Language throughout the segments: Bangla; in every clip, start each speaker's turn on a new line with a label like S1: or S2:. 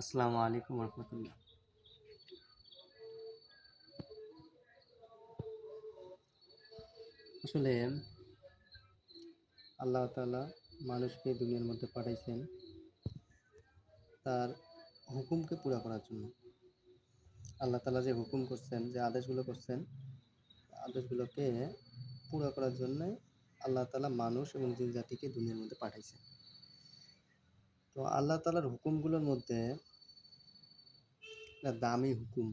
S1: আসসালামু আলাইকুম রহমতুল্লাহ। আসলে আল্লাহ তাআলা মানুষকে দুনিয়ার মধ্যে পাঠাইছেন তার হুকুমকে পুরা করার জন্য। আল্লাহ তাআলা যে হুকুম করছেন, যে আদেশগুলো করছেন, আদেশগুলোকে পুরা করার জন্য আল্লাহ তাআলা মানুষ এবং জিন জাতিকে দুনিয়ার মধ্যে পাঠাইছেন। তো আল্লাহ তাআলার হুকুমগুলোর মধ্যে একটা দামি হুকুম,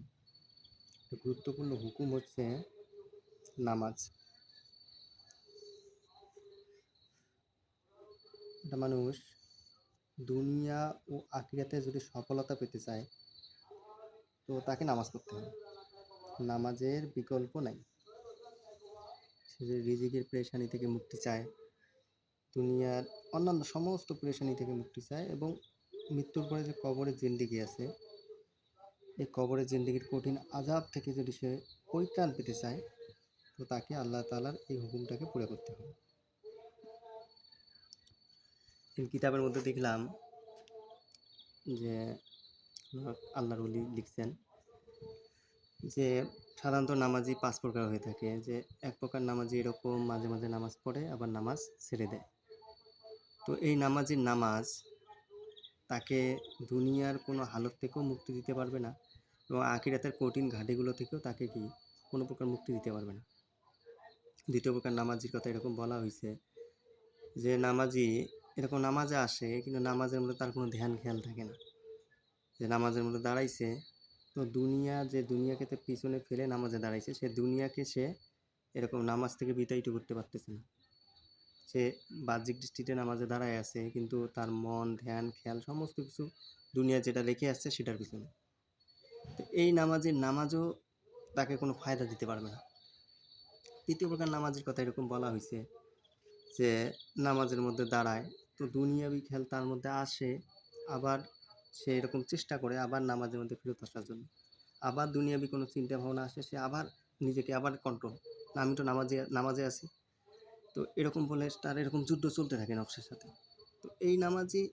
S1: একটা গুরুত্বপূর্ণ হুকুম হচ্ছে নামাজ। একটা মানুষ দুনিয়া ও আখিরাতে যদি সফলতা পেতে চায়, তো তাকে নামাজ পড়তে হবে। নামাজের বিকল্প নাই। সে যে রিজিকের পেরেশানি থেকে মুক্তি চায়, দুনিয়ার অন্যান্য সমস্ত পেরেশানি থেকে মুক্তি চায় এবং মৃত্যুর পরে যে কবরের জিন্দিগি আছে, এই কবরের জিন্দিগির কঠিন আজাব থেকে যদি সে পরিত্রাণ পেতে চায়, তো তাকে আল্লাহ তাআলার এই হুকুমটাকে পুরো করতে হবে। কিতাবের মধ্যে দেখলাম যে আল্লাহর ওলি লিখছেন যে সাধারণত নামাজি পাঁচ প্রকার হয়ে থাকে, যে এক প্রকার নামাজি এরকম মাঝে মাঝে নামাজ পড়ে, আবার নামাজ ছেড়ে দেয়। তো এই নামাজির নামাজ তাকে দুনিয়ার কোনো হালত থেকেও মুক্তি দিতে পারবে না এবং আখিরাতের কঠিন ঘাটিগুলো থেকেও তাকে কি কোনো প্রকার মুক্তি দিতে পারবে না। দ্বিতীয় প্রকার নামাজির কথা এরকম বলা হয়েছে যে নামাজি এরকম নামাজে আসে কিন্তু নামাজের মধ্যে তার কোনো ধ্যান খেয়াল থাকে না। যে নামাজের মধ্যে দাঁড়াইছে তো দুনিয়া যে দুনিয়াকে তো পিছনে ফেলে নামাজে দাঁড়াইছে সে দুনিয়াকে সে এরকম নামাজ থেকে বিতাড়িত করতে পারতেছে না। সে বাহ্যিক দৃষ্টিতে নামাজে দাঁড়ায় আছে, কিন্তু তার মন, ধ্যান, খেয়াল সমস্ত কিছু দুনিয়া যেটা লেখে আসছে সেটার পিছনে। তো এই নামাজের নামাজও তাকে কোনো ফায়দা দিতে পারবে না। তৃতীয় প্রকার নামাজের কথা এরকম বলা হয়েছে যে নামাজের মধ্যে দাঁড়ায়, তো দুনিয়াবি খেয়াল তার মধ্যে আসে, আবার সে এরকম চেষ্টা করে আবার নামাজের মধ্যে ফেরত আসার জন্য। আবার দুনিয়াবি কোনো চিন্তা ভাবনা আসে, সে আবার নিজেকে আবার কন্ট্রোল আমি তো নামাজে নামাজে আছি। তো এরকম বলে তার এরকম যুদ্ধ চলতে থাকে নকশের সাথে। তো এই নামাজই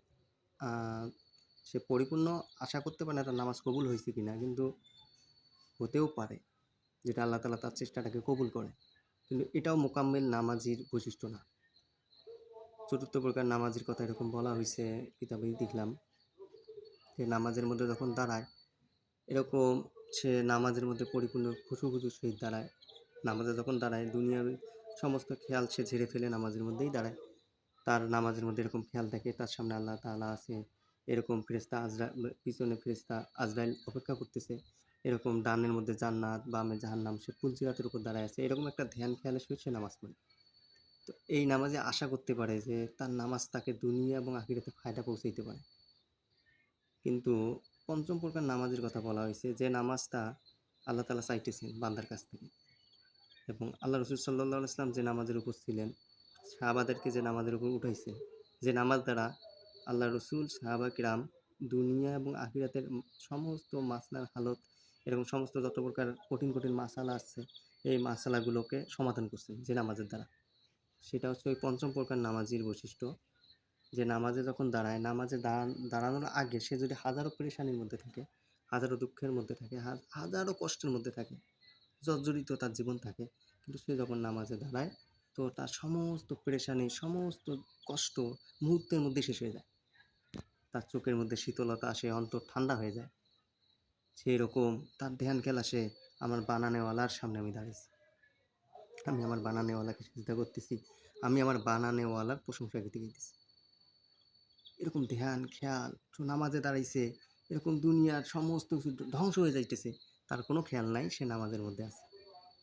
S1: সে পরিপূর্ণ আশা করতে পারে না তার নামাজ কবুল হয়েছে কিনা, কিন্তু হতেও পারে যেটা আল্লাহ তালা তার চেষ্টাটাকে কবুল করে। কিন্তু এটাও মোকাম্মেল নামাজির বৈশিষ্ট্য না। চতুর্থ প্রকার নামাজের কথা এরকম বলা হয়েছে, কিতাবেই দেখলাম। যে নামাজের মধ্যে যখন দাঁড়ায়, এরকম সে নামাজের মধ্যে পরিপূর্ণ খুশু খুশু সহিত দাঁড়ায়। নামাজে যখন দাঁড়ায়, দুনিয়ার সমস্ত খেয়াল সে ঝেড়ে ফেলে নামাজের মধ্যেই দাঁড়ায়। তার নামাজের মধ্যে এরকম খেয়াল থাকে, তার সামনে আল্লাহ তাআলা আছে এরকম ফেরেস্তা আজরা, পিছনে ফেরেস্তা আজরাইল অপেক্ষা করতেছে, এরকম ডানের মধ্যে জান্নাত, বামে জাহান্নাম, সে ফুলজিরাতের উপর দাঁড়ায় আছে, এরকম একটা ধ্যান খেয়ালে সহিত সে নামাজ পড়ে। তো এই নামাজে আশা করতে পারে যে তার নামাজ তাকে দুনিয়া এবং আখিরাতে ফায়দা পৌঁছাইতে পারে। কিন্তু পঞ্চম প্রকার নামাজের কথা বলা হয়েছে, যে নামাজটা আল্লাহ তালা চাইতেছেন বান্দার কাছ থেকে। এবং আল্লাহ রসুল সাল্লাহ ইসলাম যে নামাজের উপর ছিলেন, সাহাবাদেরকে যে নামাজের উপর উঠাইছেন যে নামাজ দ্বারা আল্লাহ রসুল, সাহাবা কিরাম, দুনিয়া এবং আখিরাতের সমস্ত মাসলার হালত এরকম সমস্ত যত প্রকার কঠিন কঠিন মাসালা আসছে এই মাসালাগুলোকে সমাধান করছেন যে নামাজের দ্বারা। সেটা হচ্ছে ওই পঞ্চম প্রকার নামাজির বৈশিষ্ট্য, যে নামাজে যখন দাঁড়ায়, নামাজে দাঁড়ান, দাঁড়ানোর আগে সে যদি হাজারো পরেশানির মধ্যে থাকে, হাজারো দুঃখের মধ্যে থাকে হাজারো কষ্টের মধ্যে থাকে জর্জরিত তার জীবন থাকে। কিন্তু সে যখন নামাজে দাঁড়ায়, তো তার সমস্ত পেরেশানি, সমস্ত কষ্ট মুহূর্তের মধ্যে শেষ হয়ে যায়। তার চোখের মধ্যে শীতলতা আসে, অন্তর ঠান্ডা হয়ে যায়। সেই রকম তার ধ্যান খেলা সে আমার বানানেওয়ালার সামনে আমি দাঁড়িয়েছি। আমি আমার বানানেওয়ালাকে চিন্তা করতেছি। আমি আমার বানানেওয়ালার প্রশংসা গীতে গেতেছি এরকম ধ্যান, খেয়াল নামাজে দাঁড়াইছে, এরকম দুনিয়ার সমস্ত কিছু ধ্বংস হয়ে যাইতেছে। তার কোনো খেয়াল নাই, সে নামাজের মধ্যে আছে।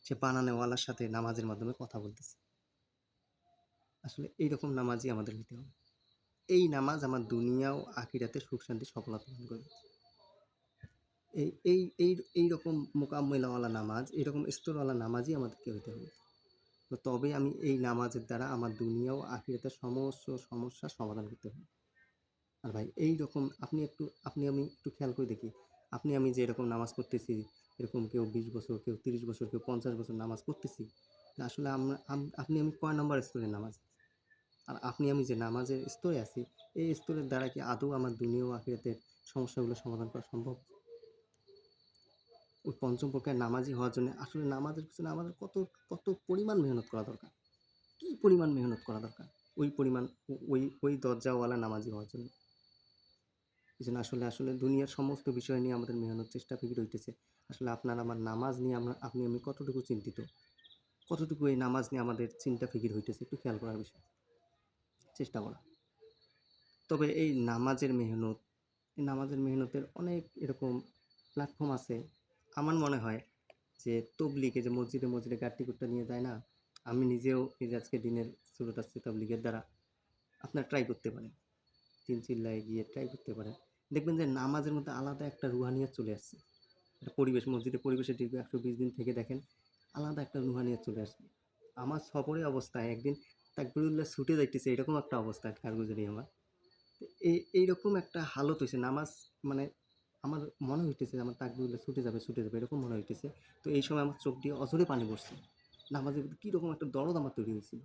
S1: সে বানানেওয়ালার সাথে নামাজের মাধ্যমে কথা বলতেছে। আসলে এইরকম নামাজই আমাদের হইতে হবে। এই নামাজ আমার দুনিয়া ও আখিরাতে সুখ শান্তি, সফলতা দান করবে এই এই এই, এইরকম মোকাম্মেলাওয়ালা নামাজ এরকম স্তরওয়ালা নামাজই আমাদেরকে হইতে হবে। তো তবে আমি এই নামাজের দ্বারা আমার দুনিয়া ও আখিরাতের সমস্ত সমস্যার সমাধান করতে হবে। আর ভাই এই রকম আপনি একটু, আপনি আমি একটু খেয়াল করে দেখি আপনি আমি যে এরকম নামাজ পড়তেছি, এরকম কেউ বিশ বছর, কেউ তিরিশ বছর, কেউ পঞ্চাশ বছর নামাজ পড়তেছি আসলে আমরা আপনি আমি কয় নম্বর স্তরের নামাজ? আর আপনি আমি যে নামাজের স্তরে আছি, এই স্তরের দ্বারা কি আদৌ আমার দুনিয়া আখিরাতের সমস্যাগুলো সমাধান করা সম্ভব? ওই পঞ্চম প্রকার নামাজি হওয়ার জন্য আসলে নামাজের পিছনে আমাদের কত কত পরিমাণ মেহনত করা দরকার? কী পরিমাণ মেহনত করা দরকার? ওই পরিমাণ ওই ওই দরজাওয়ালা নামাজি হওয়ার জন্য। এই জন্য আসলে আসলে দুনিয়ার সমস্ত বিষয় নিয়ে আমাদের মেহনত চেষ্টা ফিকির হইতেছে আসলে আপনার আমার নামাজ নিয়ে আমরা, আপনি, আমি কতটুকু চিন্তিত? কতটুকু এই নামাজ নিয়ে আমাদের চিন্তা ফিকির হইতেছে একটু খেয়াল করার বিষয়। চেষ্টা করা। তবে এই নামাজের মেহনত, এই নামাজের মেহনতের অনেক এরকম প্ল্যাটফর্ম আছে। আমার মনে হয় যে তবলিগে, যে মসজিদে মসজিদে গাড়ি টিকিটটা নিয়ে যায় না, আমি নিজেও এই আজকে দিনের শুরুটা আসছে তবলিগের দ্বারা, আপনার ট্রাই করতে পারেন। তিন চিল্লায় গিয়ে ট্রাই করতে পারেন। দেখবেন যে নামাজের মধ্যে আলাদা একটা রুহানিয়ত চলে আসছে। একটা পরিবেশ, মসজিদের পরিবেশে দীর্ঘ একশো বিশ দিন থেকে দেখেন আলাদা একটা রুহানিয়ত চলে আসবে আমার সফরে অবস্থায় একদিন তাকবিরুল্লাহ ছুটে যাইতেছে, এরকম একটা অবস্থা কারগুজারি আমার। এই এইরকম একটা হালত হয়েছে নামাজ মানে আমার মনে হইতেছে আমার তাকবিরুল্লাহ ছুটে যাবে ছুটে যাবে, এরকম মনে হইতেছে। তো এই সময় আমার চোখ দিয়ে অজরে পানি পড়ছে। নামাজের প্রতি কীরকম একটা দরদ আমার তৈরি হয়েছিল।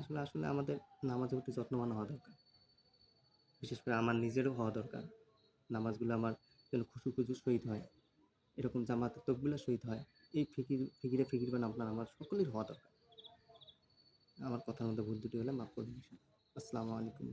S1: আসলে আসলে আমাদের নামাজের প্রতি যত্নবান হওয়া দরকার। বিশেষ করে আমার নিজেরও হওয়া দরকার। নামাজগুলো আমার যেন খুশু খুশু শহীদ হয়, এরকম জামাতের তকগুলো শহীদ হয়, এই ফিকির, ফিকিরে ফিকির বান আপনার, আমার সকলের হওয়া দরকার। আমার কথার মধ্যে ভুল দুটি হলে মাফ করে দিন আসসালামু আলাইকুম।